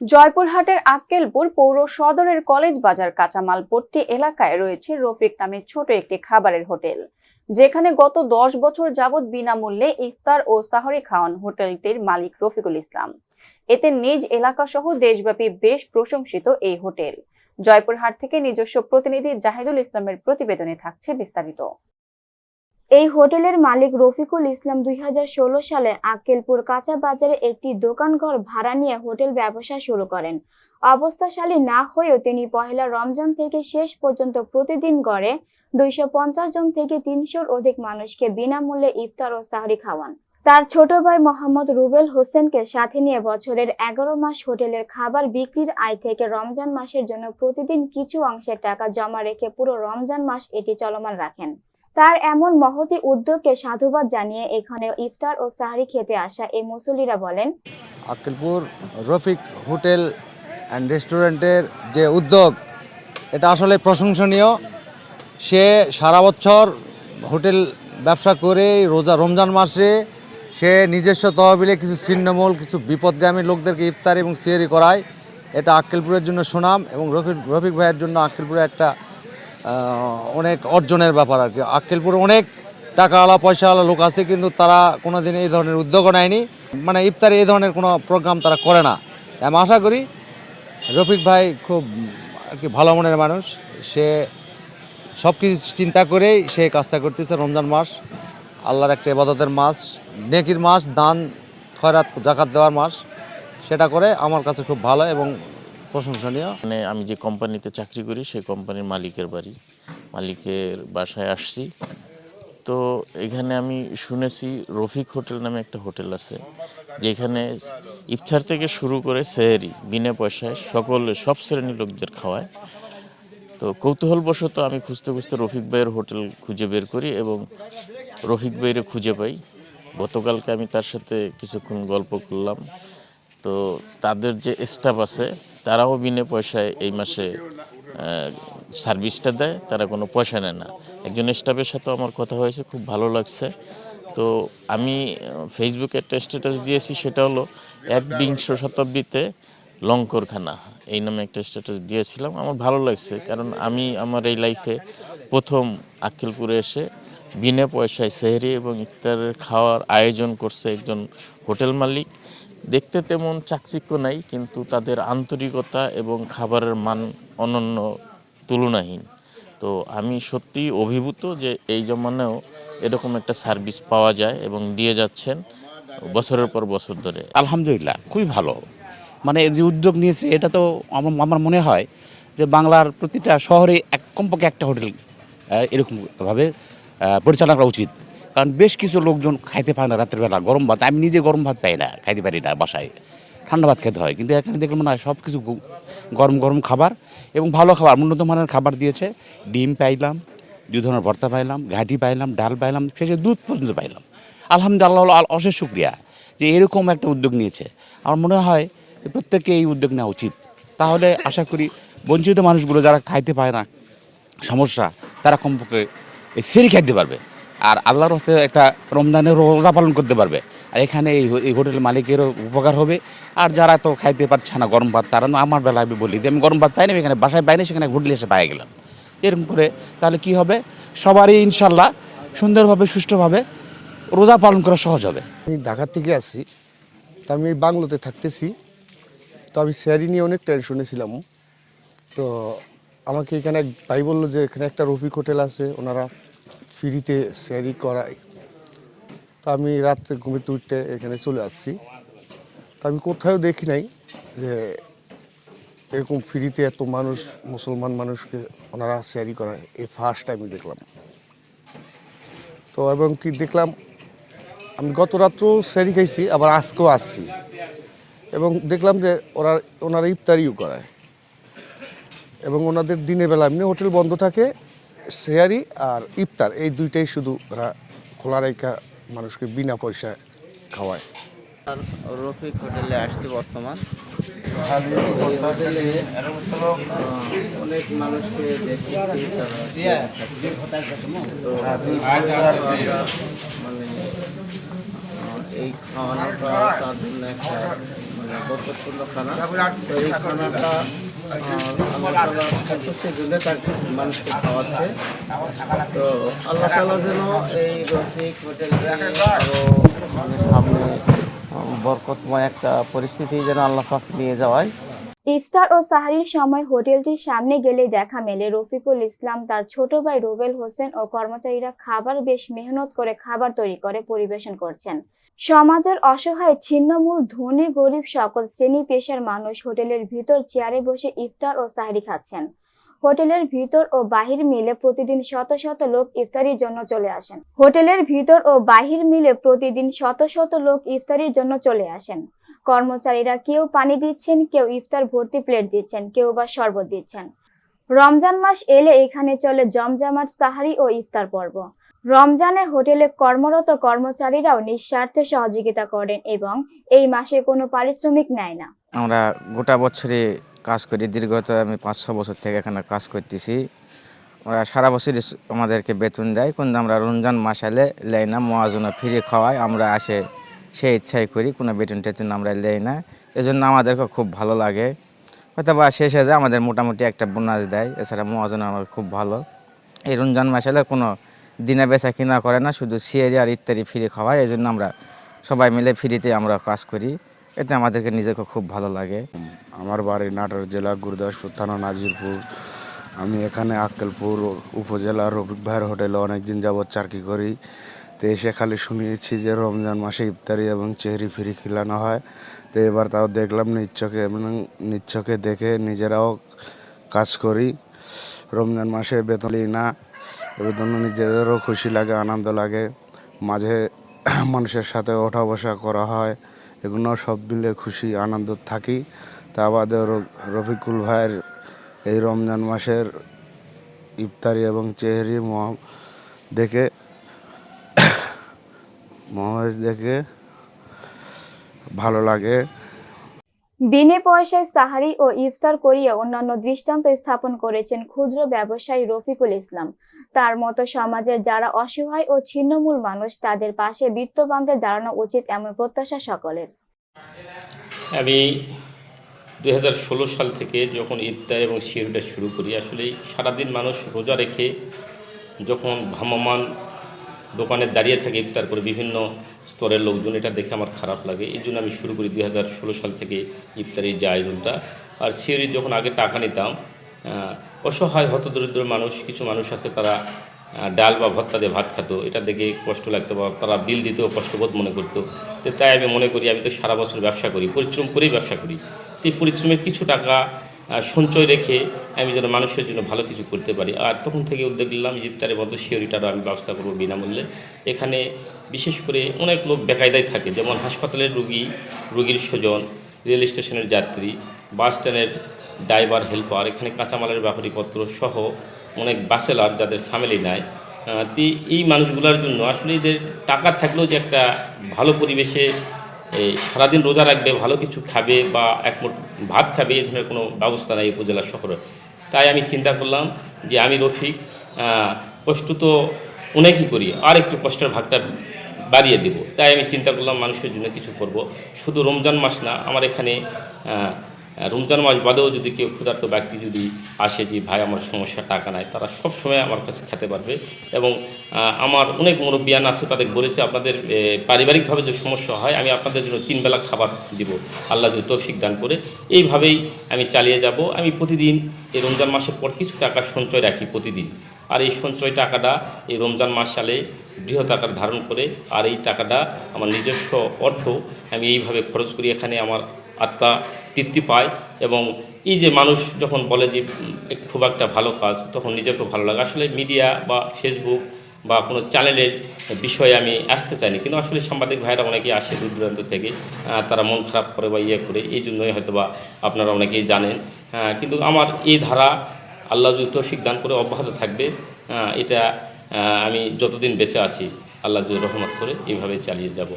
জয়পুরহাটের আক্কেলপুর পৌর সদরের কলেজ বাজার কাঁচামাল পট্টি এলাকায় রয়েছে রফিক নামে ছোট একটি খাবারের হোটেল। যেখানে গত দশ বছর যাবৎ বিনামূল্যে ইফতার ও সাহরি খাওয়ান হোটেলটির মালিক রফিকুল ইসলাম। এতে নিজ এলাকা সহ দেশব্যাপী বেশ প্রশংসিত এই হোটেল। জয়পুরহাট থেকে নিজস্ব প্রতিনিধি জাহিদুল ইসলামের প্রতিবেদনে থাকছে বিস্তারিত। এই হোটেলের মালিক রফিকুল ইসলাম দুই হাজার ষোলো সালে আক্কেলপুর কাঁচা বাজারে একটি দোকানঘর ভাড়া নিয়ে হোটেল ব্যবসা শুরু করেন। অবস্থাশালী না হয়েও তিনি পহেলা রমজান থেকে শেষ পর্যন্ত প্রতিদিন গড়ে দুইশো পঞ্চাশ জন থেকে তিনশোর অধিক মানুষকে বিনামূল্যে ইফতার ও সাহরি খাওয়ান। তার ছোট ভাই মোহাম্মদ রুবেল হোসেনকে সাথে নিয়ে বছরের এগারো মাস হোটেলের খাবার বিক্রির আয় থেকে রমজান মাসের জন্য প্রতিদিন কিছু অংশের টাকা জমা রেখে পুরো রমজান মাস এটি চলমান রাখেন। তার এমন মহতি উদ্যোগকে সাধুবাদ জানিয়ে এখানে ইফতার ও সাহারি খেতে আসা এই মুসল্লিরা বলেন, আক্কেলপুর রফিক হোটেল অ্যান্ড রেস্টুরেন্টের যে উদ্যোগ, এটা আসলে প্রশংসনীয়। সে সারা বছর হোটেল ব্যবসা করে রোজা রমজান মাসে সে নিজস্ব তহবিলে কিছু ছিন্নমূল, কিছু বিপদগামী লোকদেরকে ইফতার এবং সিয়ারি করায়। এটা আক্কেলপুরের জন্য সুনাম এবং রফিক রফিক ভাইয়ের জন্য আক্কেলপুরে একটা অনেক অর্জনের ব্যাপার আর কি। আক্কেলপুর অনেক টাকাওয়ালা, পয়সাওয়ালা লোক আছে, কিন্তু তারা কোনো দিন এই ধরনের উদ্যোগও নেয়নি। মানে ইফতারে এই ধরনের কোনো প্রোগ্রাম তারা করে না। আমি আশা করি রফিক ভাই খুব আর কি ভালো মনের মানুষ। সে সব কিছু চিন্তা করেই সে কাজটা করতেছে রমজান মাস। আল্লাহর একটা ইবাদতের মাস, নেকির মাস, দান, খয়রাত, জাকাত দেওয়ার মাস। সেটা করে আমার কাছে খুব ভালো এবং প্রশংসনীয়। মানে আমি যে কোম্পানিতে চাকরি করি, সেই কোম্পানির মালিকের বাড়ি, মালিকের বাসায় আসছি। তো এখানে আমি শুনেছি রফিক হোটেল নামে একটা হোটেল আছে, যেখানে ইফতার থেকে শুরু করে সেহেরি, বিনা পয়সায় সকল, সব শ্রেণির লোকদের খাওয়ায়। তো কৌতূহলবশত আমি খুঁজতে খুঁজতে রফিক ভাইয়ের হোটেল খুঁজে বের করি এবং রফিক ভাইয়ের খুঁজে পাই। গতকালকে আমি তার সাথে কিছুক্ষণ গল্প করলাম। তো তাদের যে স্টাফ আছে তারাও বিনা পয়সায় এই মাসে সার্ভিসটা দেয়, তারা কোনো পয়সা নেয় না। একজন স্টাফের সাথেও আমার কথা হয়েছে, খুব ভালো লাগছে। তো আমি ফেসবুকে একটা স্ট্যাটাস দিয়েছি, সেটা হলো এক বিংশ শতাব্দীতে লঙ্করখানা। এই নামে একটা স্ট্যাটাস দিয়েছিলাম, আমার ভালো লাগছে, কারণ আমি আমার এই লাইফে প্রথম আক্কেলপুরে এসে বিনা পয়সায় সেহরি এবং ইফতারের খাওয়ার আয়োজন করছে একজন হোটেল মালিক। দেখতে তেমন চাকচিক্য নাই, কিন্তু তাদের আন্তরিকতা এবং খাবারের মান অনন্য তুলনাহীন। তো আমি সত্যি অভিভূত যে এই জমানেও এরকম একটা সার্ভিস পাওয়া যায় এবং দিয়ে যাচ্ছেন বছরের পর বছর ধরে। আলহামদুলিল্লাহ, খুবই ভালো। মানে এই যে উদ্যোগ নিয়েছে, এটা তো আমার আমার মনে হয় যে বাংলার প্রতিটা শহরে এক কমপক্ষে একটা হোটেল এরকমভাবে পরিচালনা করা উচিত। কারণ বেশ কিছু লোকজন খাইতে পায় না রাতের বেলা। গরম ভাত, আমি নিজে গরম ভাত পাই না, খাইতে পারি না বাসায়। ঠান্ডা ভাত খেতে হয়, কিন্তু এখানে দেখলাম না সব কিছু গরম গরম খাবার এবং ভালো খাবার, উন্নত মানের খাবার দিয়েছে। ডিম পাইলাম, দুই ধরনের ভর্তা পাইলাম, ঘাটি পাইলাম, ডাল পাইলাম, শেষে দুধ পর্যন্ত পাইলাম। আলহামদুলিল্লাহ আল- অশেষ শুক্রিয়া যে এরকম একটা উদ্যোগ নিয়েছে। আমার মনে হয় যে প্রত্যেককে এই উদ্যোগ নেওয়া উচিত। তাহলে আশা করি বঞ্চিত মানুষগুলো যারা খাইতে পায় না, সমস্যা, তারা কমপক্ষে সেরি খাইতে পারবে। আর আল্লাহর হস্তে একটা রমজানের রোজা পালন করতে পারবে। আর এখানে এই হোটেল মালিকেরও উপকার হবে। আর যারা তো খাইতে পারছে না, গরম ভাত, তারা আমার বেলায় আমি বলি যে, আমি গরম ভাত পাই না এখানে বাসায় পাই না সেখানে হোটেলে এসে পাই গেলাম। এরকম করে তাহলে কি হবে? সবারই ইনশাল্লাহ সুন্দরভাবে, সুষ্ঠুভাবে রোজা পালন করা সহজ হবে। আমি ঢাকা থেকে আসছি তো আমি বাংলোতে থাকতেছি। তো আমি স্যারি নিয়ে অনেক টেনশনে ছিলাম। তো আমাকে এখানে ভাই বলল যে, এখানে একটা রফিক হোটেল আছে, ওনারা ফ্রিতে স্যারি করায়। তা আমি রাত্রে ঘুমিতে উঠতে এখানে চলে আসছি। তা আমি কোথাও দেখি নাই যে এরকম ফ্রিতে এত মানুষ, মুসলমান মানুষকে ওনারা স্যারি করায়। এই ফার্স্ট আমি দেখলাম। তো এবং কি দেখলাম, আমি গত রাত্রেও স্যারি খাইছি, আবার আজকেও আসছি। এবং দেখলাম যে ওরা, ওনারা ইফতারিও করায়। এবং ওনাদের দিনের বেলা এমনি হোটেল বন্ধ থাকে শেয়ারি আর ইফতার, এই দুইটাই শুধু ওরা খোলা রেখা মানুষকে বিনা পয়সায় খাওয়ায়। রফিক হোটেলে আসছি বর্তমান। অনেক মানুষকে মানে এই খাওয়ানোটা তার জন্য একটা মানে খানা। এই খানাটা ইফতার ও সাহারির সময় হোটেলটির সামনে গেলে দেখা মেলে। রফিকুল ইসলাম, তার ছোট ভাই রুবেল হোসেন ও কর্মচারীরা খাবার বেশ মেহনত করে খাবার তৈরি করে পরিবেশন করছেন। সমাজের অসহায় ছিন্নমূল ধনী গরিব সকল শ্রেণি পেশার মানুষ হোটেলের ভিতর চেয়ারে বসে ইফতার ও সাহারি খাচ্ছেন। হোটেলের ভিতর ও বাহির মিলে প্রতিদিন শত শত লোক ইফতারির জন্য চলে আসেন। হোটেলের ভিতর ও বাহির মিলে প্রতিদিন শত শত লোক ইফতারির জন্য চলে আসেন। কর্মচারীরা কেউ পানি দিচ্ছেন, কেউ ইফতার ভর্তি প্লেট দিচ্ছেন, কেউ বা শরবত দিচ্ছেন। রমজান মাস এলে এখানে চলে জমজমাট সাহারি ও ইফতার পর্ব। রমজানে হোটেলে কর্মরত কর্মচারীরাও নিঃস্বার্থে সহযোগিতা করেন এবং এই মাসে কোনো পারিশ্রমিক নেয় না। আমরা গোটা বছরে কাজ করি। দীর্ঘত আমি পাঁচ, ছ বছর থেকে এখানে কাজ করতেছি। ওরা সারা বছরই আমাদেরকে বেতন দেয়। কিন্তু আমরা রমজান মাস এলে লেই না মহাজনা ফিরে খাওয়াই। আমরা আসে সেই ইচ্ছাই করি, কোনো বেতন টেতন আমরা লেই না। এজন্য আমাদেরকে খুব ভালো লাগে। হয়তো বা শেষে যায়, আমাদের মোটামুটি একটা বোনাস দেয়। এছাড়া মহাজন আমার খুব ভালো। এই রমজান মাস এলে কোনো দিনে বেচা কিনা করে না, শুধু সিয়ারি আর ইত্যাদি ফ্রি খাওয়ায় এই জন্য আমরা সবাই মিলে ফ্রিতে আমরা কাজ করি। এতে আমাদেরকে নিজেকে খুব ভালো লাগে। আমার বাড়ি নাটোর জেলা, গুরদাসপুর থানা, নাজিরপুর। আমি এখানে আক্কেলপুর উপজেলার রফিক ভাইয়ের হোটেলে অনেক দিন যাবৎ চাকরি করি। তো এসে খালি শুনিয়েছি যে রমজান মাসে ইফতারি এবং চেহারি ফিরি খিলানো হয়। তো এবার তাও দেখলাম নিচ্ছকে এবং নিচ্ছকে দেখে নিজেরাও কাজ করি। রমজান মাসে বেতন নিই না বেতন নিজেদেরও খুশি লাগে, আনন্দ লাগে, মাঝে মানুষের সাথে ওঠা বসা করা হয়, এগুলো সব মিলে খুশি, আনন্দ থাকি। তা বাদে র- রফিকুল ভাইয়ের এই রমজান মাসের ইফতারি এবং চেহারি মহ, দেখে মহাজ দেখে ভালো লাগে। বিনে পয়সায় সাহারি ও ইফতার করিয়ে অন্যান্য দৃষ্টান্ত স্থাপন করেছেন ক্ষুদ্র ব্যবসায়ী রফিকুল ইসলাম। তার মতো সমাজের যারা অসহায় ও ছিন্নমূল মানুষ, তাদের পাশে বিত্তবানদের দাঁড়ানো উচিত এমন প্রত্যাশা সকলের। আমি ষোলো সাল থেকে যখন ইফতার এবং শিরুটা শুরু করি আসলে সারাদিন মানুষ রোজা রেখে যখন ভ্রাম্যমান দোকানে দাঁড়িয়ে থাকে ইফতার করে বিভিন্ন স্তরের লোকজন, এটা দেখে আমার খারাপ লাগে। এই জন্য আমি শুরু করি দু হাজার ষোলো সাল থেকে ইফতারির যে আয়োজনটা। আর সিওরি যখন আগে টাকা নিতাম অসহায়, হতদরিদ্র মানুষ, কিছু মানুষ আছে তারা ডাল বা ভত্তা দিয়ে ভাত খেতো। এটা দেখে কষ্ট লাগতো বা তারা বিল দিতেও কষ্টবোধ মনে করতো। তো তাই আমি মনে করি আমি তো সারা বছর ব্যবসা করি, পরিশ্রম করেই ব্যবসা করি। তো এই পরিশ্রমের কিছু টাকা সঞ্চয় রেখে আমি যেন মানুষের জন্য ভালো কিছু করতে পারি। আর তখন থেকে উদ্যোগ নিলাম যে ইফতারের মতো শিওরিটারও আমি ব্যবস্থা করব বিনামূল্যে। এখানে বিশেষ করে অনেক লোক বেকায়দায় থাকে, যেমন হাসপাতালের রুগী, রুগীর স্বজন, রেল স্টেশনের যাত্রী, বাস স্ট্যান্ডের ড্রাইভার, হেল্পার, এখানে কাঁচামালের ব্যাপারীপত্র সহ অনেক বাসেলার যাদের ফ্যামিলি নাই। এই মানুষগুলোর জন্য আসলে এদের টাকা থাকলেও যে একটা ভালো পরিবেশে সারাদিন রোজা রাখবে, ভালো কিছু খাবে বা এক মুঠ ভাত খাবে এই ধরনের কোনো ব্যবস্থা নাই উপজেলা শহরে। তাই আমি চিন্তা করলাম যে আমি রফিক কষ্ট তো অনেকই করি আর একটু কষ্টের ভাগটা বাড়িয়ে দেব। তাই আমি চিন্তা করলাম মানুষের জন্য কিছু করব। শুধু রমজান মাস না, আমার এখানে রমজান মাস বাদেও যদি কেউ ক্ষুধার্ত ব্যক্তি যদি আসে যে, ভাই, আমার সমস্যা টাকা নাই, তারা সব সময় আমার কাছে খেতে পারবে এবং আমার অনেক মুরব্বিয়ান আছে, তাদের বলেছে, আপনাদের পারিবারিকভাবে যে সমস্যা হয়, আমি আপনাদের জন্য তিন বেলা খাবার দিব। আল্লাহ যদি তৌফিক দান করে। এইভাবেই আমি চালিয়ে যাব। আমি প্রতিদিন এই রমজান মাসের পর কিছু টাকা সঞ্চয় রাখি প্রতিদিন। আর এই সঞ্চয় টাকাটা এই রমজান মাস সালে বৃহৎ আকার ধারণ করে, আর এই টাকাটা আমার নিজস্ব অর্থ আমি এইভাবে খরচ করি। এখানে আমার আত্মা তৃপ্তি পায় এবং এই যে মানুষ যখন বলে যে খুব একটা ভালো কাজ তখন নিজেকে ভালো লাগে। আসলে মিডিয়া বা ফেসবুক বা কোনো চ্যানেলের বিষয়ে আমি আসতে চাইনি। কিন্তু আসলে সাংবাদিক ভাইরা অনেকেই আসে দূর দূরান্ত থেকে। তারা মন খারাপ করে বা ইয়ে করে, এই জন্যই হয়তো বা আপনারা অনেকেই জানেন। কিন্তু আমার এই ধারা আল্লাহ যদি তৌফিক দান করে, অব্যাহত থাকবে। এটা আমি যতদিন বেঁচে আছি, আল্লাহ রহমত করে, এইভাবে চালিয়ে যাব।